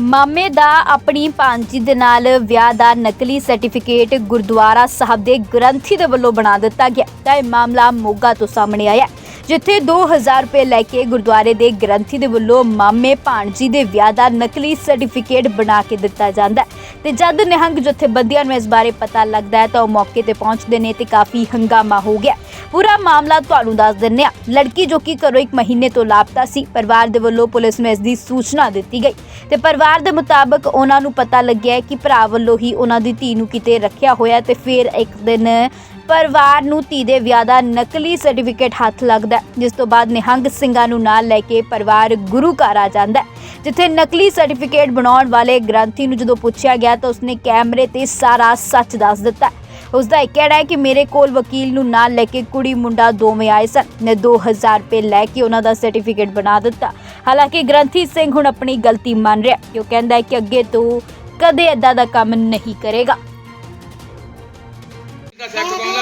ਮਾਮੇ ਦਾ ਆਪਣੀ ਭਾਂਜੀ ਦੇ ਨਾਲ ਵਿਆਹ ਦਾ ਨਕਲੀ ਸਰਟੀਫਿਕੇਟ ਗੁਰਦੁਆਰਾ ਸਾਹਿਬ ਦੇ ਗ੍ਰੰਥੀ ਦੇ ਵੱਲੋਂ ਬਣਾ ਦਿੱਤਾ ਗਿਆ। ਤਾਂ ਇਹ ਮਾਮਲਾ ਮੋਗਾ ਤੋਂ ਸਾਹਮਣੇ ਆਇਆ ਜਿੱਥੇ 2000 ਰੁਪਏ ਲੈ ਕੇ ਗੁਰਦੁਆਰੇ ਦੇ ਗ੍ਰੰਥੀ ਦੇ ਵੱਲੋਂ ਮਾਮੇ ਭਾਂਜੀ ਦੇ ਵਿਆਹ ਦਾ ਨਕਲੀ ਸਰਟੀਫਿਕੇਟ ਬਣਾ ਕੇ ਦਿੱਤਾ ਜਾਂਦਾ ਹੈ। ਤੇ ਜਦ ਨਿਹੰਗ ਜਥੇਬੰਦੀਆਂ ਨੂੰ ਇਸ ਬਾਰੇ ਪਤਾ ਲੱਗਦਾ ਹੈ ਤਾਂ ਉਹ ਮੌਕੇ ਤੇ ਪਹੁੰਚਦੇ ਨੇ ਤੇ ਕਾਫੀ ਹੰਗਾਮਾ ਹੋ ਗਿਆ ਪੂਰਾ ਮਾਮਲਾ ਤੁਹਾਨੂੰ ਦੱਸ ਦਿੰਨੇ ਆ ਲੜਕੀ ਜੋ ਕਿ ਘਰੋਂ ਇੱਕ ਮਹੀਨੇ ਤੋਂ ਲਾਪਤਾ ਸੀ, ਪਰਿਵਾਰ ਦੇ ਵੱਲੋਂ ਪੁਲਿਸ ਨੂੰ ਇਸ ਦੀ ਸੂਚਨਾ ਦਿੱਤੀ ਗਈ। ਤੇ ਪਰਿਵਾਰ ਦੇ ਮੁਤਾਬਕ ਉਹਨਾਂ ਨੂੰ ਪਤਾ ਲੱਗਿਆ ਕਿ ਭਰਾ ਵੱਲੋਂ ਹੀ ਉਹਨਾਂ ਦੀ ਧੀ ਨੂੰ ਕਿਤੇ ਰੱਖਿਆ ਹੋਇਆ ਤੇ ਫਿਰ ਇੱਕ ਦਿਨ ਪਰਿਵਾਰ ਨੂੰ ਧੀ ਦੇ ਵਿਆਹ ਦਾ ਨਕਲੀ ਸਰਟੀਫਿਕੇਟ ਹੱਥ ਲੱਗਦਾ ਜਿਸ ਤੋਂ ਬਾਅਦ ਨਿਹੰਗ ਸਿੰਘਾਂ ਨੂੰ ਨਾਲ ਲੈ ਕੇ ਪਰਿਵਾਰ ਗੁਰੂ ਘਰ ਆ ਜਾਂਦਾ ਜਿੱਥੇ ਨਕਲੀ ਸਰਟੀਫਿਕੇਟ ਬਣਾਉਣ ਵਾਲੇ ਗ੍ਰੰਥੀ ਨੂੰ ਜਦੋਂ ਪੁੱਛਿਆ ਗਿਆ ਤਾਂ ਉਸਨੇ ਕੈਮਰੇ ਤੇ ਸਾਰਾ ਸੱਚ ਦੱਸ ਦਿੱਤਾ ਹੈ। ਉਸ ਦਾ ਇਹ ਕਹਿਣਾ ਹੈ ਕਿ ਮੇਰੇ ਕੋਲ ਵਕੀਲ ਨੂੰ ਨਾਲ ਲੈ ਕੇ ਕੁੜੀ ਮੁੰਡਾ ਦੋਵੇਂ ਆਏ ਸਨ। ਨੇ 2000 ਰੁਪਏ ਲੈ ਕੇ ਉਹਨਾਂ ਦਾ ਸਰਟੀਫਿਕੇਟ ਬਣਾ ਦਿੱਤਾ। ਹਾਲਾਂਕਿ ਗ੍ਰੰਥੀ ਸਿੰਘ ਹੁਣ ਆਪਣੀ ਗਲਤੀ ਮੰਨ ਰਿਹਾ ਕਿ ਉਹ ਕਹਿੰਦਾ ਹੈ ਕਿ ਅੱਗੇ ਤੋਂ ਕਦੇ ਏਦਾਂ ਦਾ ਕੰਮ ਨਹੀਂ ਕਰੇਗਾ।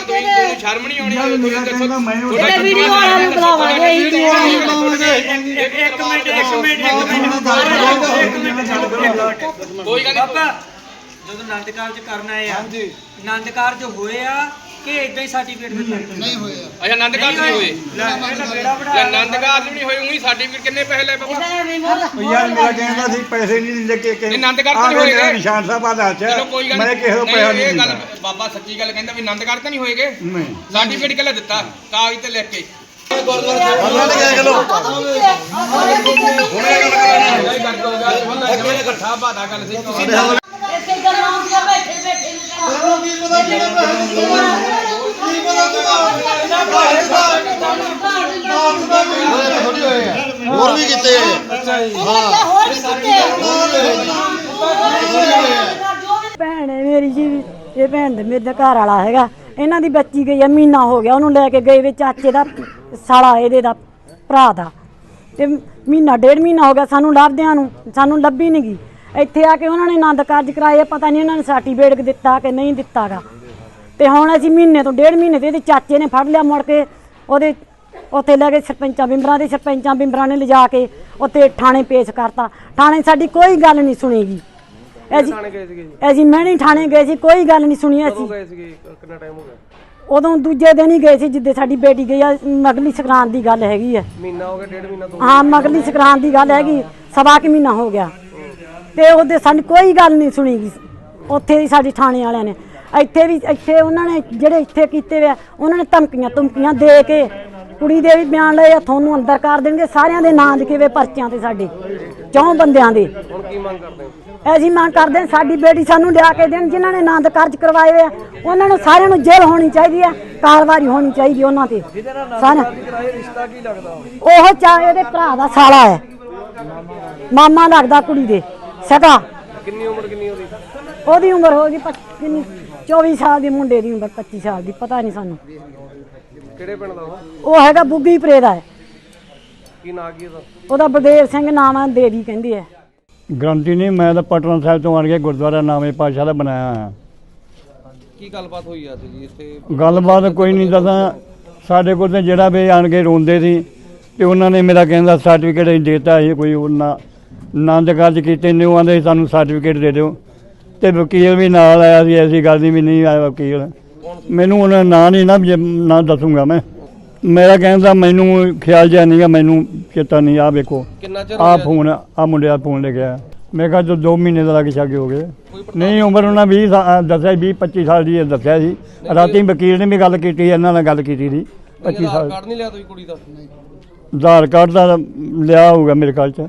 ਤੁਸੀਂ ਤੁਹਾਨੂੰ ਸ਼ਰਮ ਨਹੀਂ ਆਉਣੀ ਤੁਸੀਂ ਦੱਸੋ। ਇਹਦਾ ਵੀਡੀਓ ਵਾਲਿਆਂ ਨੂੰ ਬੁਲਾਵਾਂਗੇ ਅਸੀਂ ਵੀਡੀਓ ਵਾਲਿਆਂ ਨੂੰ ਇੱਕ ਮਿੰਟ ਇੱਕ ਮਿੰਟ ਇੱਕ ਮਿੰਟ ਕੋਈ ਗੱਲ ਬਾਬਾ ਨਹੀਂ ਜਦੋਂ ਆਨੰਦ ਕਾਰਜ ਕਰਨਾ ਹੈ ਆ ਆਨੰਦ ਕਾਰਜ ਹੋਏ ਆ ਕਿ ਇਦਾਂ ਹੀ ਸਰਟੀਫਿਕੇਟ ਦਿੱਤਾ ਨਹੀਂ ਹੋਇਆ ਅੱਛਾ ਆਨੰਦ ਕਾਰਜ ਨਹੀਂ ਹੋਏ ਲੈ ਬੇੜਾ ਜੇ ਆਨੰਦ ਕਾਰਜ ਵੀ ਨਹੀਂ ਹੋਏ ਉਹੀ ਸਰਟੀਫਿਕੇਟ ਕਿੰਨੇ ਪੈਸੇ ਲਏ ਬਾਬਾ ਯਾਰ ਮੇਰਾ ਕਹਿੰਦਾ ਸੀ ਪੈਸੇ ਨਹੀਂ ਲੈ ਕੇ ਕਿ ਨਹੀਂ, ਆਨੰਦ ਕਾਰਜ ਤਾਂ ਨਹੀਂ ਹੋਏਗੇ। ਨਿਸ਼ਾਨ ਸਾਹਿਬ ਆ ਦੱਸ ਚਲੋ ਕੋਈ ਗੱਲ ਮੈਂ ਕਿਸੇ ਨੂੰ ਨਹੀਂ ਪੈਸਾ ਇਹ ਨਹੀਂ ਗੱਲ ਦਿੱਤਾ ਬਾਬਾ ਸੱਚੀ ਗੱਲ ਕਹਿੰਦਾ ਵੀ ਆਨੰਦ ਕਾਰਜ ਤਾਂ ਨਹੀਂ ਹੋਏਗੇ ਨਹੀਂ ਸਰਟੀਫਿਕੇਟ ਕਿਹੜਾ ਦਿੱਤਾ ਕਾਗਜ਼ ਤੇ ਲਿਖ ਕੇ ਅੱਗੇ ਇਕੱਠਾ ਬਾਦਾ ਗੱਲ ਸੀ ਹੋਰ ਵੀ ਕਿਤੇ ਭੈਣ ਹੈ ਮੇਰੀ ਜੀ ਇਹ ਭੈਣ ਦੇ ਮੇਰੇ ਦਾ ਘਰ ਵਾਲਾ ਹੈਗਾ ਇਹਨਾਂ ਦੀ ਬੱਚੀ ਗਈ ਆ ਮਹੀਨਾ ਹੋ ਗਿਆ ਉਹਨੂੰ ਲੈ ਕੇ ਗਏ ਵੇ ਚਾਚੇ ਦਾ ਸਾਲਾ ਇਹਦੇ ਦਾ ਭਰਾ ਦਾ ਤੇ ਮਹੀਨਾ ਡੇਢ ਮਹੀਨਾ ਹੋ ਗਿਆ ਸਾਨੂੰ ਲੱਭਦਿਆਂ ਨੂੰ ਸਾਨੂੰ ਲੱਭੀ ਨਹੀਂ ਗਈ ਇੱਥੇ ਆ ਕੇ ਉਹਨਾਂ ਨੇ ਆਨੰਦ ਕਾਰਜ ਕਰਾਏ ਪਤਾ ਨਹੀਂ ਇਹਨਾਂ ਨੇ ਸਰਟੀਫਿਕੇਟ ਦਿੱਤਾ ਕਿ ਨਹੀਂ ਦਿੱਤਾਗਾ। ਤੇ ਹੁਣ ਅਸੀਂ ਮਹੀਨੇ ਤੋਂ ਡੇਢ ਮਹੀਨੇ ਤੇ ਇਹਦੇ ਚਾਚੇ ਨੇ ਫੜ ਲਿਆ ਮੁੜ ਕੇ ਉਹਦੇ ਉੱਥੇ ਲੈ ਕੇ ਸਰਪੰਚਾਂ ਬਿੰਬਰਾਂ ਦੇ ਸਰਪੰਚਾਂ ਬਿੰਬਰਾਂ ਨੇ ਲਿਜਾ ਕੇ ਉੱਥੇ ਥਾਣੇ ਪੇਸ਼ ਕਰਤਾ। ਥਾਣੇ ਸਾਡੀ ਕੋਈ ਗੱਲ ਨਹੀਂ ਸੁਣੀਗੀ। ਅਸੀਂ ਅਸੀਂ ਮਹਿਣੀ ਥਾਣੇ ਗਏ ਸੀ ਕੋਈ ਗੱਲ ਨਹੀਂ ਸੁਣੀ ਅਸੀਂ। ਗਏ ਸੀਗੇ? ਕਿੰਨਾ ਟਾਈਮ ਹੋ ਗਿਆ? ਉਦੋਂ ਦੂਜੇ ਦਿਨ ਹੀ ਗਏ ਸੀ ਜਿੱਦੇ ਸਾਡੀ ਬੇਟੀ ਗਈ ਆ ਮਗਲੀ ਸੰਕਰਾਂਤ ਦੀ ਗੱਲ ਹੈਗੀ ਆ। ਮਹੀਨਾ ਹੋ ਗਿਆ ਡੇਢ ਮਹੀਨਾ ਤੋਂ। ਹਾਂ ਮਗਲੀ ਸੰਕਰਾਂਤ ਦੀ ਗੱਲ ਹੈਗੀ ਸਵਾ ਕਿ ਮਹੀਨਾ ਹੋ ਗਿਆ। ਤੇ ਉਹਦੇ ਸਾਡੀ ਕੋਈ ਗੱਲ ਨਹੀਂ ਸੁਣੀ ਗਈ। ਉੱਥੇ ਹੀ ਸਾਡੀ ਥਾਣੇ ਵਾਲਿਆਂ ਨੇ। ਇੱਥੇ ਵੀ ਇੱਥੇ ਉਹਨਾਂ ਨੇ ਜਿਹੜੇ ਇੱਥੇ ਕੀਤੇ ਵੇ ਆ, ਉਹਨਾਂ ਨੇ ਧਮਕੀਆਂ ਧਮਕੀਆਂ ਦੇ ਕੇ ਕੁੜੀ ਦੇ ਵੀ ਬਿਆਨ ਲਏ ਆ ਤੁਹਾਨੂੰ ਅੰਦਰ ਕਰ ਦੇਣਗੇ। ਸਾਰਿਆਂ ਦੇ ਨਾਂ ਲਿਖੇ ਵੇ ਪਰਚਿਆਂ ਤੇ ਸਾਡੇ ਚੌਂ ਬੰਦਿਆਂ ਦੇ। ਹੁਣ ਕੀ ਮੰਗ ਕਰਦੇ ਹੋ ਅਸੀਂ ਮੰਗ ਕਰਦੇ ਹਾਂ ਸਾਡੀ ਬੇਟੀ ਸਾਨੂੰ ਲਿਆ ਕੇ ਦੇਣ ਜਿਨ੍ਹਾਂ ਨੇ ਆਨੰਦ ਕਾਰਜ ਕਰਵਾਏ ਹੋਏ ਆ। ਉਹਨਾਂ ਨੂੰ ਸਾਰਿਆਂ ਨੂੰ ਜੇਲ੍ਹ ਹੋਣੀ ਚਾਹੀਦੀ ਹੈ ਕਾਰਵਾਈ ਹੋਣੀ ਚਾਹੀਦੀ ਉਹਨਾਂ ਤੇ। ਸਾਰਿਆਂ ਕਰਾਏ ਰਿਸ਼ਤਾ ਕੀ ਲੱਗਦਾ? ਉਹ ਚਾਹੇ ਇਹਦੇ ਭਰਾ ਦਾ ਸਾਲਾ ਹੈ। ਮਾਮਾ ਲੱਗਦਾ ਕੁੜੀ ਦੇ। ਸਗਾ ਕਿੰਨੀ ਉਮਰ ਕਿੰਨੀ ਉਹਦੀ? ਉਹਦੀ ਉਮਰ ਹੋ ਗਈ ਪੱਚ- ਕਿੰਨੀ? 24 ਸਾਲ ਦੀ ਮੁੰਡੇ ਦੀ ਉਮਰ 25 ਸਾਲ ਦੀ ਪਤਾ ਨਹੀਂ ਸਾਨੂੰ। ਕਿਹੜੇ ਪਿੰਡ ਦਾ ਉਹ? ਉਹ ਹੈਗਾ ਬੁੱਗੀ ਪਰੇ ਦਾ ਹੈ ਕੀ ਨਾਂ ਕੀ ਉਹਦਾ? ਉਹਦਾ ਬਲਦੇਵ ਸਿੰਘ ਨਾਮ ਹੈ ਦੇਵੀ ਕਹਿੰਦੇ ਆ। ਗਰੰਟੀ ਨਹੀਂ ਮੈਂ ਤਾਂ ਪਟਨਾ ਸਾਹਿਬ ਤੋਂ ਆਣ ਕੇ ਗੁਰਦੁਆਰਾ ਨਾਮੇ ਪਾਸ਼ਾ ਦਾ ਬਣਾਇਆ ਹਾਂ ਕੀ ਗੱਲਬਾਤ ਹੋਈ ਆ ਜੀ ਇੱਥੇ? ਗੱਲਬਾਤ ਕੋਈ ਨਹੀਂ ਦੱਸਾਂ ਸਾਡੇ ਕੋਲ ਤੇ ਜਿਹੜਾ ਵੀ ਆਣ ਕੇ ਰੋਂਦੇ ਸੀ ਤੇ ਉਹਨਾਂ ਨੇ ਮੇਰਾ ਕਹਿੰਦਾ ਸਰਟੀਫਿਕੇਟ ਅਸੀਂ ਦੇਤਾ ਸੀ ਕੋਈ ਉਹਨਾਂ ਆਨੰਦ ਕਾਰਜ ਕੀਤੇ ਨੇ ਉਹ ਆਂਦੇ ਸਾਨੂੰ ਸਰਟੀਫਿਕੇਟ ਦੇ ਦਿਓ। ਤੇ ਵਕੀਲ ਵੀ ਨਾਲ ਆਇਆ ਸੀ ਐਸੀ ਗੱਲ ਨਹੀਂ ਵੀ ਨਹੀਂ ਆਇਆ ਵਕੀਲ। ਮੈਨੂੰ ਉਹਨਾਂ ਨਾਂ ਨਹੀਂ ਨਾ ਨਾਂ ਦੱਸੂਗਾ ਮੈਂ। ਮੇਰਾ ਕਹਿੰਦਾ ਮੈਨੂੰ ਖਿਆਲ ਜਿਹਾ ਨਹੀਂਗਾ ਮੈਨੂੰ ਚੇਤਾ ਨਹੀਂ ਆ ਵੇਖੋ। ਕਿੰਨਾ ਚਿਰ ਆ? ਫੋਨ ਆ ਮੁੰਡੇ ਦਾ ਫੋਨ ਲੈ ਗਿਆ ਮੈਂ ਕਿਹਾ ਜੋ 2 ਮਹੀਨੇ ਦਾ ਲੱਗ ਛਾਗੇ ਹੋ ਗਏ ਨਹੀਂ ਉਮਰ ਉਹਨਾਂ 20 ਸਾ- ਦੱਸਿਆ 20 25 ਸਾਲ ਦੀ ਦੱਸਿਆ ਸੀ। ਰਾਤੀ ਵਕੀਲ ਨੇ ਵੀ ਗੱਲ ਕੀਤੀ ਇਹਨਾਂ ਨਾਲ ਗੱਲ ਕੀਤੀ ਸੀ 25 ਆਧਾਰ ਸਾਲ। ਕਾਰਡ ਨਹੀਂ ਲਿਆ ਤੁਸੀਂ ਕੁੜੀ ਦਾ? ਆਧਾਰ ਕਾਰਡ ਦਾ ਲਿਆ ਹੋਊਗਾ ਮੇਰੇ ਖਿਆਲ ਚ।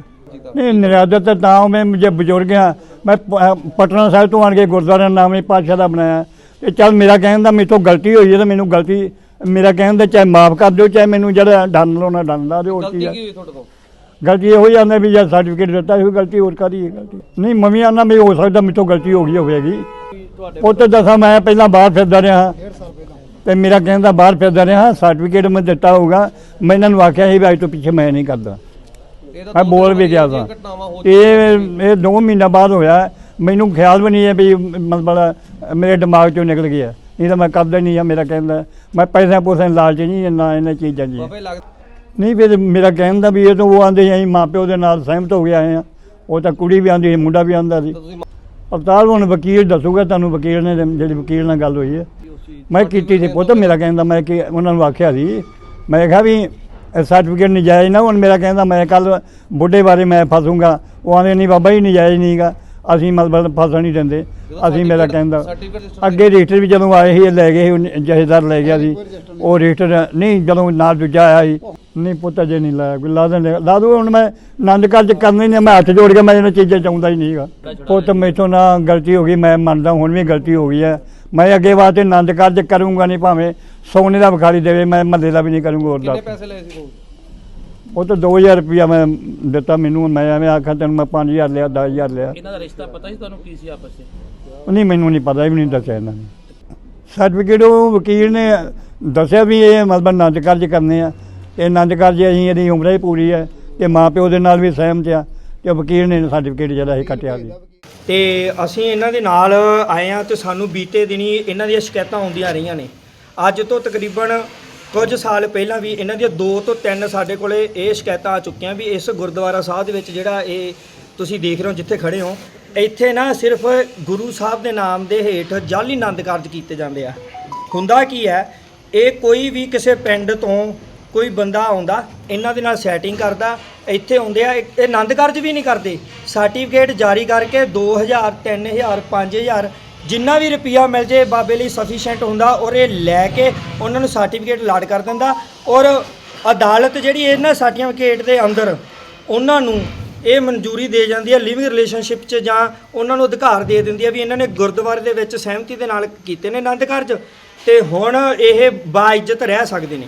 ਨਹੀਂ ਨਿਰਾਦਤ ਤਾਂ ਮੈਂ ਜੇ ਬਜ਼ੁਰਗ ਆ ਮੈਂ ਪ- ਪਟਨਾ ਸਾਹਿਬ ਤੋਂ ਆਣ ਕੇ ਗੁਰਦੁਆਰਾ ਨਾਮੇ ਪਾਤਸ਼ਾਹ ਦਾ ਬਣਾਇਆ। ਤੇ ਚੱਲ ਮੇਰਾ ਕਹਿਣ ਦਾ ਮੇਰੇ ਤੋਂ ਗਲਤੀ ਹੋਈ ਹੈ ਤਾਂ ਮੈਨੂੰ ਗਲਤੀ ਮੇਰਾ ਕਹਿਣ ਦਾ ਚਾਹੇ ਮਾਫ ਕਰ ਦਿਓ ਚਾਹੇ ਮੈਨੂੰ ਜਿਹੜਾ ਡੰਨ ਲਾਉਣਾ ਡੰਨ ਲਾ ਦਿਓ ਹੋਰ ਕੀ ਗਲਤੀ ਹੈ ਕੀ ਹੋਈ ਤੁਹਾਡੇ ਤੋਂ? ਗਲਤੀ ਇਹੋ ਹੀ ਆਂਦਾ ਵੀ ਜਦ ਸਰਟੀਫਿਕੇਟ ਦਿੱਤਾ ਸੀ ਗਲਤੀ ਹੋਰ ਕਾਦੀ ਹੈ ਗਲਤੀ? ਨਹੀਂ ਮੰਮੀ ਆਂਦਾ ਵੀ ਹੋ ਸਕਦਾ ਮੇਰੇ ਤੋਂ ਗਲਤੀ ਹੋ ਗਈ ਹੋਵੇਗੀ। ਤੁਹਾਡੇ ਉਹ ਤੇ ਦੱਸਾਂ ਮੈਂ ਪਹਿਲਾਂ ਬਾਹਰ ਫਿਰਦਾ ਰਿਹਾ। ਤੇ ਮੇਰਾ ਕਹਿੰਦਾ ਬਾਹਰ ਫਿਰਦਾ ਰਿਹਾ ਸਰਟੀਫਿਕੇਟ ਮੈਂ ਦਿੱਤਾ ਹੋਊਗਾ। ਮੈਂ ਇਹਨਾਂ ਨੂੰ ਆਖਿਆ ਸੀ ਵੀ ਅੱਜ ਤੋਂ ਪਿੱਛੇ ਮੈਂ ਨਹੀਂ ਕਰਦਾ। ਇਹ ਮੈਂ ਬੋਲ ਵੀ ਗਿਆ ਸਾਂ। ਇਹ ਇਹ 2 ਮਹੀਨਾ ਬਾਅਦ ਹੋਇਆ। ਮੈਨੂੰ ਖਿਆਲ ਵੀ ਨਹੀਂ ਹੈ ਵੀ ਮਤਲਬ ਮੇਰੇ ਦਿਮਾਗ ਚੋਂ ਨਿਕਲ ਗਿਆ ਨਹੀਂ ਤਾਂ ਮੈਂ ਕਰਦਾ ਨਹੀਂ ਆ ਮੇਰਾ ਕਹਿੰਦਾ ਮੈਂ ਪੈਸੇ ਪੂਸੇ ਲਾਲਚ ਨਹੀਂ ਇੰਨਾ ਇਹਨਾਂ ਚੀਜ਼ਾਂ ਜੀ ਨਹੀਂ ਫਿਰ ਮੇਰਾ ਕਹਿਣ ਦਾ ਵੀ ਇਹ ਤਾਂ ਉਹ ਆਂਦੇ ਅਸੀਂ ਮਾਂ ਪਿਓ ਦੇ ਨਾਲ ਸਹਿਮਤ ਹੋ ਗਏ ਆਏ ਆ ਉਹ ਤਾਂ ਕੁੜੀ ਵੀ ਆਂਦੀ ਸੀ ਮੁੰਡਾ ਵੀ ਆਂਦਾ ਸੀ। ਅਵਤਾਰ ਹੁਣ ਵਕੀਲ ਦੱਸੂਗਾ ਤੁਹਾਨੂੰ ਵਕੀਲ ਨੇ ਜਿਹੜੀ ਵਕੀਲ ਨਾਲ ਗੱਲ ਹੋਈ ਹੈ। ਮੈਂ ਕੀਤੀ ਸੀ ਪੁੱਤ ਮੇਰਾ ਕਹਿੰਦਾ ਮੈਂ ਕਿ ਉਹਨਾਂ ਨੂੰ ਆਖਿਆ ਸੀ। ਮੈਂ ਕਿਹਾ ਵੀ ਸਰਟੀਫਿਕੇਟ ਨਜਾਇਜ਼ ਨਾ ਹੁਣ ਮੇਰਾ ਕਹਿੰਦਾ ਮੈਂ ਕੱਲ ਬੁੱਢੇ ਬਾਰੇ ਮੈਂ ਫਸੂੰਗਾ। ਉਹ ਆਂਦੇ ਨਹੀਂ ਬਾਬਾ ਜੀ ਨਜਾਇਜ਼ ਨਹੀਂਗਾ ਅਸੀਂ ਮਤਲਬ ਫਸਣ ਨਹੀਂ ਦਿੰਦੇ। ਅਸੀਂ ਮੇਰਾ ਕਹਿੰਦਾ ਅੱਗੇ ਰਜਿਸਟਰ ਵੀ ਜਦੋਂ ਆਏ ਸੀ ਇਹ ਲੈ ਗਏ ਸੀ ਉਹ ਜਥੇਦਾਰ ਲੈ ਗਿਆ ਸੀ। ਉਹ ਰਜਿਸਟਰ ਨਹੀਂ ਜਦੋਂ ਨਾਲ ਦੂਜਾ ਆਇਆ ਸੀ ਨਹੀਂ ਪੁੱਤ ਜੇ ਨਹੀਂ ਲਾਇਆ ਕੋਈ ਲਾ ਦੇਣ ਲਾ ਦੋ ਹੁਣ ਮੈਂ ਆਨੰਦ ਕਾਰਜ ਕਰਨੇ ਨੇ ਮੈਂ ਹੱਥ ਜੋੜ ਕੇ ਮੈਂ ਇਹਨਾਂ ਚੀਜ਼ਾਂ ਚਾਹੁੰਦਾ ਹੀ ਨਹੀਂਗਾ ਪੁੱਤ ਮੇਥੋਂ ਨਾ ਗਲਤੀ ਹੋ ਗਈ ਮੈਂ ਮੰਨਦਾ ਹੁਣ ਵੀ ਗਲਤੀ ਹੋ ਗਈ ਹੈ। ਮੈਂ ਅੱਗੇ ਵਾਸਤੇ ਆਨੰਦ ਕਾਰਜ ਕਰੂੰਗਾ ਨਹੀਂ ਭਾਵੇਂ ਸੋਨੇ ਦਾ ਵਿਖਾਰੀ ਦੇਵੇ ਮੈਂ ਮੱਲੇ ਦਾ ਵੀ ਨਹੀਂ ਕਰੂੰਗਾ ਹੋਰ ਕਿੰਨੇ ਦੱਸ। ਪੈਸੇ ਲਏ ਸੀ ਤੂੰ ਉਹ ਤਾਂ 2000 ਰੁਪਇਆ ਮੈਂ ਦਿੱਤਾ ਮੈਨੂੰ ਮੈਂ ਐਵੇਂ ਆਖਾਂ ਤੈਨੂੰ ਮੈਂ 5000 ਲਿਆ 10000 ਲਿਆ। ਇਹਨਾਂ ਦਾ ਰਿਸ਼ਤਾ ਪਤਾ ਸੀ ਤੁਹਾਨੂੰ ਕੀ ਸੀ ਆਪਸ ਵਿੱਚ? ਨਹੀਂ ਮੈਨੂੰ ਨਹੀਂ ਪਤਾ ਇਹ ਵੀ ਨਹੀਂ ਦੱਸਿਆ ਇਹਨਾਂ ਨੇ। ਸਰਟੀਫਿਕੇਟ ਉਹ ਵਕੀਲ ਨੇ ਦੱਸਿਆ ਵੀ ਇਹ ਮਤਲਬ ਆਨੰਦ ਕਾਰਜ ਕਰਨੇ ਆ। ਤੇ ਆਨੰਦ ਕਾਰਜ ਅਸੀਂ ਇਹਦੀ ਉਮਰ ਹੀ ਪੂਰੀ ਹੈ। ਤੇ ਮਾਂ ਪਿਓ ਦੇ ਨਾਲ ਵੀ ਸਹਿਮਤ ਆ ਤੇ ਵਕੀਲ ਨੇ ਸਰਟੀਫਿਕੇਟ ਜਿਹੜਾ ਇਹ ਕੱਟਿਆ ਸੀ। ਤੇ ਅਸੀਂ ਇਹਨਾਂ ਦੇ ਨਾਲ ਆਏ ਆ ਤੇ ਸਾਨੂੰ ਬੀਤੇ ਦਿਨੀ ਇਹਨਾਂ ਦੀਆਂ ਸ਼ਿਕਾਇਤਾਂ ਆਉਂਦੀਆਂ ਰਹੀਆਂ ਨੇ। ਅੱਜ ਤੋਂ ਤਕਰੀਬਨ ਕੁਝ ਸਾਲ ਪਹਿਲਾਂ ਵੀ ਇਹਨਾਂ ਦੀਆਂ 2 ਤੋਂ 3 ਸਾਡੇ ਕੋਲੇ ਇਹ ਸ਼ਿਕਾਇਤਾਂ ਆ ਚੁੱਕੀਆਂ ਵੀ ਇਸ ਗੁਰਦੁਆਰਾ ਸਾਹਿਬ ਦੇ ਵਿੱਚ ਜਿਹੜਾ ਇਹ ਤੁਸੀਂ ਦੇਖ ਰਹੇ ਹੋ ਜਿੱਥੇ ਖੜੇ ਹੋ, ਇੱਥੇ ਨਾ ਸਿਰਫ ਗੁਰੂ ਸਾਹਿਬ ਦੇ ਨਾਮ ਦੇ ਹੇਠ ਜਾਲੀ ਆਨੰਦ ਕਾਰਜ ਕੀਤੇ ਜਾਂਦੇ ਆ। ਹੁੰਦਾ ਕੀ ਹੈ, ਇਹ ਕੋਈ ਵੀ ਕਿਸੇ ਪਿੰਡ ਤੋਂ ਕੋਈ ਬੰਦਾ ਆਉਂਦਾ, ਇਹਨਾਂ ਦੇ ਨਾਲ ਸੈਟਿੰਗ ਕਰਦਾ, ਇੱਥੇ ਆਉਂਦੇ ਆ, ਇਹ ਆਨੰਦ ਕਾਰਜ ਵੀ ਨਹੀਂ ਕਰਦੇ। ਸਰਟੀਫਿਕੇਟ ਜਾਰੀ ਕਰਕੇ 2000 3000 5000 ਜਿੰਨਾ ਵੀ ਰੁਪਿਆ ਮਿਲ ਜੇ, ਬਾਬੇ ਲਈ ਸਫੀਸ਼ੀਐਂਟ ਹੁੰਦਾ, ਔਰ ਇਹ ਲੈ ਕੇ ਉਹਨਾਂ ਨੂੰ ਸਰਟੀਫਿਕੇਟ ਲਾਡ ਕਰ ਦਿੰਦਾ। ਔਰ ਅਦਾਲਤ ਜਿਹੜੀ ਇਹਨਾਂ ਸਰਟੀਫਿਕੇਟ ਦੇ ਅੰਦਰ ਉਹਨਾਂ ਨੂੰ ਇਹ ਮਨਜ਼ੂਰੀ ਦੇ ਜਾਂਦੀ ਹੈ ਲਿਵਿੰਗ ਰਿਲੇਸ਼ਨਸ਼ਿਪ 'ਚ ਜਾਂ ਉਹਨਾਂ ਨੂੰ ਅਧਿਕਾਰ ਦੇ ਦਿੰਦੀ ਹੈ ਵੀ ਇਹਨਾਂ ਨੇ ਗੁਰਦੁਆਰੇ ਦੇ ਵਿੱਚ ਸਹਿਮਤੀ ਦੇ ਨਾਲ ਕੀਤੇ ਨੇ ਆਨੰਦ ਕਾਰਜ। ਤੇ ਹੁਣ ਇਹ ਬਾਇਜ਼ਤ ਰਹਿ ਸਕਦੇ ਨੇ।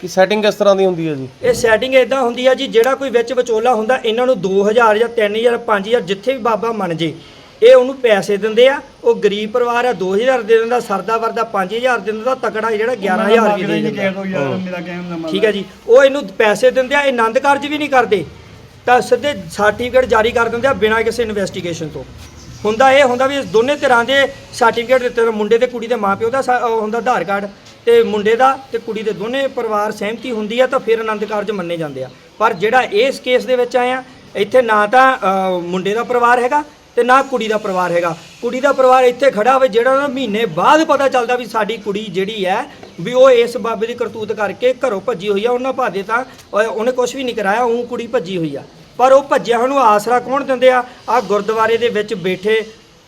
ਕਿ ਸੈਟਿੰਗ ਕਿਸ ਤਰ੍ਹਾਂ ਦੀ ਹੁੰਦੀ ਹੈ ਜੀ? ਇਹ ਸੈਟਿੰਗ ਇਦਾਂ ਹੁੰਦੀ ਆ ਜੀ ਜਿਹੜਾ ਕੋਈ ਵਿੱਚ ਵਿਚੋਲਾ ਹੁੰਦਾ ਇਹਨਾਂ ਨੂੰ 2000 ਜਾਂ 3000 5000 ਜਿੱਥੇ ਵੀ ਬਾਬਾ ਮੰਨ ਜੇ ਇਹ ਉਹਨੂੰ ਪੈਸੇ ਦਿੰਦੇ ਆ ਉਹ ਗਰੀਬ ਪਰਿਵਾਰ ਆ 2000 ਦੇ ਦਿੰਦਾ ਸਰਦਾ ਵਰਦਾ 5000 ਦੇ ਦਿੰਦਾ ਤਕੜਾ ਜਿਹੜਾ 11000 ਵੀ ਦੇ ਦਿੰਦਾ ਠੀਕ ਹੈ ਜੀ ਉਹ ਇਹਨੂੰ ਪੈਸੇ ਦਿੰਦੇ ਆ ਇਹ ਆਨੰਦ ਕਾਰਜ ਵੀ ਨਹੀਂ ਕਰਦੇ। ਤਾਂ ਸਿੱਧੇ ਸਰਟੀਫਿਕੇਟ ਜਾਰੀ ਕਰ ਦਿੰਦੇ ਆ ਬਿਨਾਂ ਕਿਸੇ ਇਨਵੈਸਟੀਗੇਸ਼ਨ ਤੋਂ। ਹੁੰਦਾ ਇਹ ਹੁੰਦਾ ਵੀ ਦੋਨੇ ਤਰ੍ਹਾਂ ਦੇ ਸਰਟੀਫਿਕੇਟ ਦਿੱਤੇ ਮੁੰਡੇ ਤੇ ਕੁੜੀ ਦੇ ਮਾਪਿਓ ਦਾ ਹੁੰਦਾ ਆਧਾਰ ਕਾਰਡ। ਤੇ ਮੁੰਡੇ ਦਾ ਤੇ ਕੁੜੀ ਦੇ ਦੋਨੇ ਪਰਿਵਾਰ ਸਹਿਮਤੀ ਹੁੰਦੀ ਆ ਤਾਂ ਫਿਰ ਆਨੰਦ ਕਾਰਜ ਮੰਨੇ ਜਾਂਦੇ ਆ। ਪਰ ਜਿਹੜਾ ਇਸ ਕੇਸ ਦੇ ਵਿੱਚ ਆਇਆ ਇੱਥੇ ਨਾ ਤਾਂ ਮੁੰਡੇ ਦਾ ਪਰਿਵਾਰ ਹੈਗਾ ਤੇ ਨਾ ਕੁੜੀ ਦਾ ਪਰਿਵਾਰ ਹੈਗਾ। ਕੁੜੀ ਦਾ ਪਰਿਵਾਰ ਇੱਥੇ ਖੜਾ ਹੋਵੇ ਜਿਹੜਾ ਉਹਨਾਂ ਮਹੀਨੇ ਬਾਅਦ ਪਤਾ ਚੱਲਦਾ ਵੀ ਸਾਡੀ ਕੁੜੀ ਜਿਹੜੀ ਹੈ, ਵੀ ਉਹ ਇਸ ਬਾਬੇ ਦੀ ਕਰਤੂਤ ਕਰਕੇ ਘਰੋਂ ਭੱਜੀ ਹੋਈ ਆ, ਉਹਨਾਂ ਭਾਦੇ ਤਾਂ ਉਹਨੇ ਕੁਝ ਵੀ ਨਹੀਂ ਕਰਾਇਆ, ਉਹ ਕੁੜੀ ਭੱਜੀ ਹੋਈ ਆ। ਪਰ ਉਹ ਭੱਜਿਆ ਨੂੰ ਆਸਰਾ ਕੌਣ ਦਿੰਦੇ ਆ? ਆ ਗੁਰਦੁਆਰੇ ਦੇ ਵਿੱਚ ਬੈਠੇ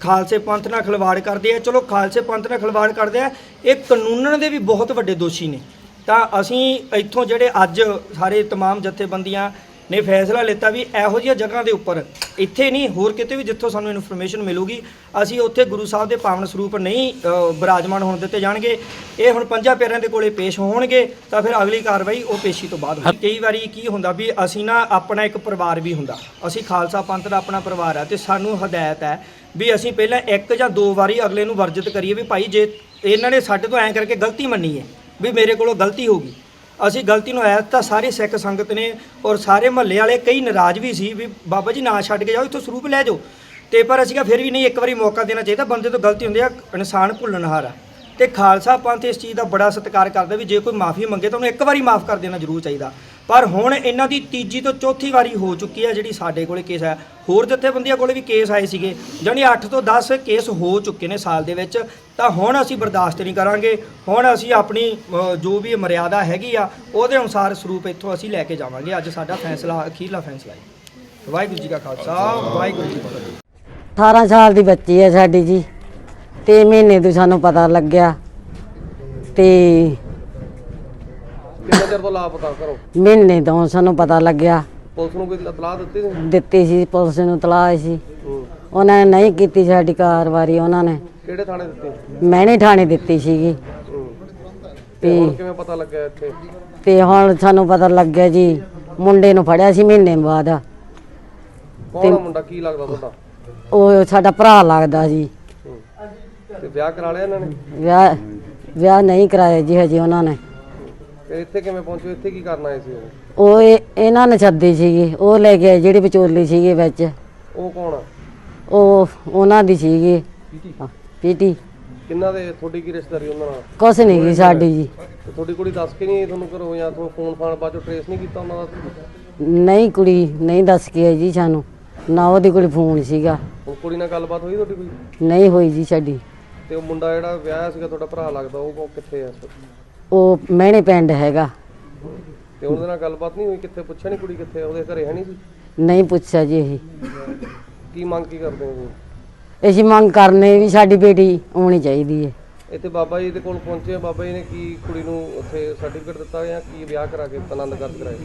ਖਾਲਸੇ ਪੰਥ ਨਾਲ ਖਿਲਵਾੜ ਕਰਦੇ ਆ ਚਲੋ ਖਾਲਸੇ ਪੰਥ ਨਾਲ ਖਿਲਵਾੜ ਕਰਦੇ ਆ ਇਹ ਕਾਨੂੰਨ ਦੇ ਵੀ ਬਹੁਤ ਵੱਡੇ ਦੋਸ਼ੀ ਨੇ ਤਾਂ ਅਸੀਂ ਇੱਥੋਂ ਜਿਹੜੇ ਅੱਜ ਸਾਰੇ तमाम ਜਥੇਬੰਦੀਆਂ ਨੇ ਫੈਸਲਾ ਲਿੱਤਾ ਵੀ ਇਹੋ ਜਿਹੀਆਂ ਜਗ੍ਹਾ ਦੇ ਉੱਪਰ ਇੱਥੇ ਨਹੀਂ ਹੋਰ ਕਿਤੇ ਵੀ ਜਿੱਥੋਂ ਸਾਨੂੰ ਇਨਫੋਰਮੇਸ਼ਨ ਮਿਲੂਗੀ ਅਸੀਂ ਉੱਥੇ ਗੁਰੂ ਸਾਹਿਬ ਦੇ ਪਾਵਨ ਸਰੂਪ ਨਹੀਂ ਅ, ਬਿਰਾਜਮਾਨ ਹੋਣ ਦਿੱਤੇ ਜਾਣਗੇ ਇਹ ਹੁਣ ਪੰਜਾਂ ਪਿਆਰਿਆਂ ਦੇ ਕੋਲੇ ਪੇਸ਼ ਹੋਣਗੇ ਤਾਂ ਫਿਰ ਅਗਲੀ ਕਾਰਵਾਈ ਉਹ ਪੇਸ਼ੀ ਤੋਂ ਬਾਅਦ ਹੋਊਗੀ ਕਈ ਵਾਰੀ ਕੀ ਹੁੰਦਾ ਵੀ ਅਸੀਂ ਨਾ ਆਪਣਾ ਇੱਕ ਪਰਿਵਾਰ ਵੀ ਹੁੰਦਾ ਅਸੀਂ ਖਾਲਸਾ ਪੰਥ ਦਾ ਆਪਣਾ ਪਰਿਵਾਰ ਆ ਤੇ ਸਾਨੂੰ ਹਦਾਇਤ ਹੈ ਵੀ ਅਸੀਂ ਪਹਿਲਾਂ ਇੱਕ ਜਾਂ ਦੋ ਵਾਰੀ ਅਗਲੇ ਨੂੰ ਵਰਜਿਤ ਕਰੀਏ ਵੀ ਭਾਈ ਜੇ ਇਹਨਾਂ ਨੇ ਸਾਡੇ ਤੋਂ ਐਂ ਕਰਕੇ ਗਲਤੀ ਮੰਨੀ ਹੈ ਵੀ ਮੇਰੇ ਕੋਲੋਂ ਗਲਤੀ ਹੋ ਗਈ। ਅਸੀਂ ਗਲਤੀ ਨੂੰ ਐਤ ਤਾਂ ਸਾਰੇ ਸਿੱਖ ਸੰਗਤ ਨੇ ਔਰ ਸਾਰੇ ਮਹੱਲੇ ਵਾਲੇ ਕਈ ਨਾਰਾਜ਼ ਵੀ ਸੀ ਵੀ ਬਾਬਾ ਜੀ ਨਾ ਛੱਡ ਕੇ ਜਾਓ, ਇੱਥੋਂ ਸਰੂਪ ਲੈ ਜਾਓ। ਤੇ ਪਰ ਅਸੀਂ ਕਿਹਾ ਫਿਰ ਵੀ ਨਹੀਂ, ਇੱਕ ਵਾਰੀ ਮੌਕਾ ਦੇਣਾ ਚਾਹੀਦਾ, ਬੰਦੇ ਤੋਂ ਗਲਤੀ ਹੁੰਦੀ ਆ, ਇਨਸਾਨ ਭੁੱਲਣਹਾਰ ਆ। ਤੇ ਖਾਲਸਾ ਪੰਥ ਇਸ ਚੀਜ਼ ਦਾ ਬੜਾ ਸਤਿਕਾਰ ਕਰਦਾ ਵੀ ਜੇ ਕੋਈ ਮਾਫੀ ਮੰਗੇ ਤਾਂ ਉਹਨੂੰ ਇੱਕ ਵਾਰੀ ਮਾਫ ਕਰ ਦੇਣਾ ਜ਼ਰੂਰ ਚਾਹੀਦਾ। ਪਰ ਹੁਣ ਇਹਨਾਂ ਦੀ ਤੀਜੀ ਤੋਂ ਚੌਥੀ ਵਾਰੀ ਹੋ ਚੁੱਕੀ ਹੈ ਜਿਹੜੀ ਸਾਡੇ ਕੋਲੇ ਕੇਸ ਹੈ। ਹੋਰ ਜਥੇਬੰਦੀਆਂ ਕੋਲੇ ਵੀ ਕੇਸ ਆਏ ਸੀਗੇ। ਜਾਣੀ 8 ਤੋਂ 10 ਕੇਸ ਹੋ ਚੁੱਕੇ ਨੇ ਸਾਲ ਦੇ ਵਿੱਚ। ਤਾਂ ਹੁਣ ਅਸੀਂ ਬਰਦਾਸ਼ਤ ਨਹੀਂ ਕਰਾਂਗੇ। ਹੁਣ ਅਸੀਂ ਆਪਣੀ ਜੋ ਵੀ ਮਰਿਆਦਾ ਹੈਗੀ ਆ, ਉਹਦੇ ਅਨੁਸਾਰ ਸਰੂਪ ਇੱਥੋਂ ਅਸੀਂ ਲੈ ਕੇ ਜਾਵਾਂਗੇ। ਅੱਜ ਸਾਡਾ ਫੈਸਲਾ, ਅਖੀਰਲਾ ਫੈਸਲਾ ਹੈ। ਵਾਹਿਗੁਰੂ ਜੀ ਕਾ ਖਾਲਸਾ, ਵਾਹਿਗੁਰੂ ਜੀ ਕੀ ਫਤਿਹ। 18 ਸਾਲ ਦੀ ਬੱਚੀ ਹੈ ਸਾਡੀ ਜੀ। ਤੇ ਮਹੀਨੇ ਤੋਂ ਸਾਨੂੰ ਪਤਾ ਲੱਗਿਆ। ਤੇ ਕਿੰਨੇ ਚਿਰ ਤੋਂ ਲਾਪਤਾ ਕਰੋ? ਮਹੀਨੇ ਤੋਂ ਸਾਨੂੰ ਪਤਾ ਲੱਗਿਆ। ਪੁਲਿਸ ਨੂੰ ਕੋਈ ਇਤਲਾਹ ਦਿੱਤੀ ਸੀ? ਦਿੱਤੀ ਸੀ ਪੁਲਿਸ ਨੂੰ ਤਲਾਹ ਸੀ। ਹੂੰ। ਉਹਨਾਂ ਨੇ ਨਹੀਂ ਕੀਤੀ ਸਾਡੀ ਕਾਰਵਾਈ ਉਹਨਾਂ ਨੇ। ਕਿਹੜੇ ਥਾਣੇ ਦਿੱਤੀ? ਮੈਂ ਨਹੀਂ ਥਾਣੇ ਦਿੱਤੀ ਸੀਗੀ। ਹੂੰ। ਤੇ ਹੁਣ ਕਿਵੇਂ ਪਤਾ ਲੱਗਿਆ ਇੱਥੇ? ਤੇ ਹੁਣ ਸਾਨੂੰ ਪਤਾ ਲੱਗਿਆ ਜੀ ਮੁੰਡੇ ਨੂੰ ਫੜਿਆ ਸੀ ਮਹੀਨੇ ਬਾਅਦ। ਕੌਣ ਆ ਮੁੰਡਾ? ਕੀ ਲੱਗਦਾ ਤੁਹਾਡਾ? ਉਹ ਸਾਡਾ ਭਰਾ ਲੱਗਦਾ ਜੀ। ਹੂੰ। ਤੇ ਵਿਆਹ ਕਰਾ ਲਿਆ ਇਹਨਾਂ ਨੇ? ਵਿਆਹ ਵਿਆਹ ਨਹੀਂ ਕਰਾਇਆ ਜੀ ਹਜੇ ਉਹਨਾਂ ਨੇ। ਤੇ ਇੱਥੇ ਕਿਵੇਂ ਪਹੁੰਚੇ ਇੱਥੇ ਕੀ ਕਰਨ ਆਏ ਸੀ ਉਹ? ਉਹ ਇਹ- ਇਹਨਾਂ ਨੇ ਛੱਡੀ ਸੀਗੀ। ਉਹ ਲੈ ਕੇ ਜਿਹੜੀ ਵਿਚੋਲੀ ਸੀਗੀ ਵਿੱਚ। ਉਹ ਕੌਣ ਆ? ਉਹ ਉਹਨਾਂ ਦੀ ਸੀਗੀ। ਪੀਟੀ? ਕਿੰਨਾ ਦੇ ਤੁਹਾਡੀ ਕੀ ਰਿਸ਼ਤੇਦਾਰੀ ਉਹਨਾਂ ਨਾਲ? ਕੁਛ ਨਹੀਂ ਗਈ ਸਾਡੀ ਜੀ। ਤੇ ਤੁਹਾਡੀ ਕੁੜੀ ਦੱਸ ਕੇ ਨਹੀਂ ਤੁਹਾਨੂੰ ਘਰੋਂ ਜਾਂ ਤੁਹਾਨੂੰ ਫੋਨ ਫਾਨ ਬਾਅਦ ਚੋਂ ਟਰੇਸ ਨਹੀਂ ਕੀਤਾ ਉਹਨਾਂ ਦਾ? ਨਹੀਂ ਕੁੜੀ ਨਹੀਂ ਦੱਸ ਕੇ ਆਈ ਜੀ ਸਾਨੂੰ। ਨਾ ਉਹਦੀ ਕੋਲ ਫੋਨ ਸੀਗਾ। ਹੁਣ ਕੁੜੀ ਨਾਲ ਗੱਲਬਾਤ ਹੋਈ ਤੁਹਾਡੀ ਕੋਈ? ਨਹੀਂ ਹੋਈ ਜੀ ਸਾਡੀ। ਤੇ ਉਹ ਮੁੰਡਾ ਜਿਹੜਾ ਵਿਆਹਿਆ ਸੀਗਾ ਤੁਹਾਡਾ ਭਰਾ ਲੱਗਦਾ ਉਹ ਉਹ ਕਿੱਥੇ ਆ? ਇਸ ਵਕਤ? ਉਹ ਮਹਿਣੇ ਪਿੰਡ ਹੈਗਾ। ਤੇ ਉਹਦੇ ਨਾਲ ਗੱਲਬਾਤ ਨਹੀਂ ਹੋਈ? ਕਿੱਥੇ ਪੁੱਛਿਆ ਨਹੀਂ ਕੁੜੀ ਕਿੱਥੇ? ਆ? ਉਹਦੇ ਘਰੇ ਹੈ ਨਹੀਂ ਸੀ? ਨਹੀਂ ਪੁੱਛਿਆ ਜੀ ਇਹ ਕੀ ਮੰਗ ਕੀ ਕਰਦੇ ਹੋ ਤੁਸੀਂ? ਅਸੀਂ ਮੰਗ ਕਰਨੇ ਵੀ ਸਾਡੀ ਬੇਟੀ ਆਉਣੀ ਚਾਹੀਦੀ ਹੈ। ਇੱਥੇ ਬਾਬਾ ਜੀ ਦੇ ਕੋਲ ਪਹੁੰਚੇ ਆ, ਬਾਬਾ ਜੀ ਨੇ ਕੀ ਕੁੜੀ ਨੂੰ ਉੱਥੇ ਸਰਟੀਫਿਕੇਟ ਦਿੱਤਾ ਜਾਂ ਕੀ ਵਿਆਹ ਕਰਾ ਕੇ ਆਨੰਦ ਕਾਰਜ ਕਰਾਏ?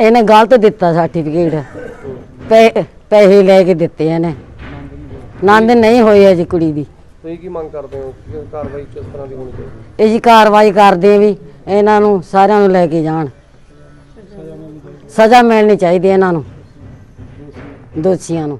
ਇਹਨੇ ਗਲਤ ਦਿੱਤਾ ਸਰਟੀਫਿਕੇਟ ਪੈ- ਪੈਸੇ ਲੈ ਕੇ ਦਿੱਤੇ ਇਹਨੇ। ਨੰਦ ਨਹੀਂ ਹੋਈ ਅਜੀ ਕੁੜੀ ਦੀ। ਤੁਸੀਂ ਕੀ ਮੰਗ ਕਰਦੇ ਹੋ? ਕਿ ਕਾਰਵਾਈ ਕਿਸ ਤਰ੍ਹਾਂ ਦੀ ਹੋਣੀ ਚਾਹੀਦੀ? ਇਹ ਜੀ ਕਾਰਵਾਈ ਕਰਦੇ ਆ ਵੀ ਇਹਨਾਂ ਨੂੰ, ਸਾਰਿਆਂ ਨੂੰ ਲੈ ਕੇ ਜਾਣ। ਸਜ਼ਾ ਮਿਲਣੀ ਚਾਹੀਦੀ ਇਹਨਾਂ ਨੂੰ। ਦੋਸ਼ੀਆਂ ਨੂੰ।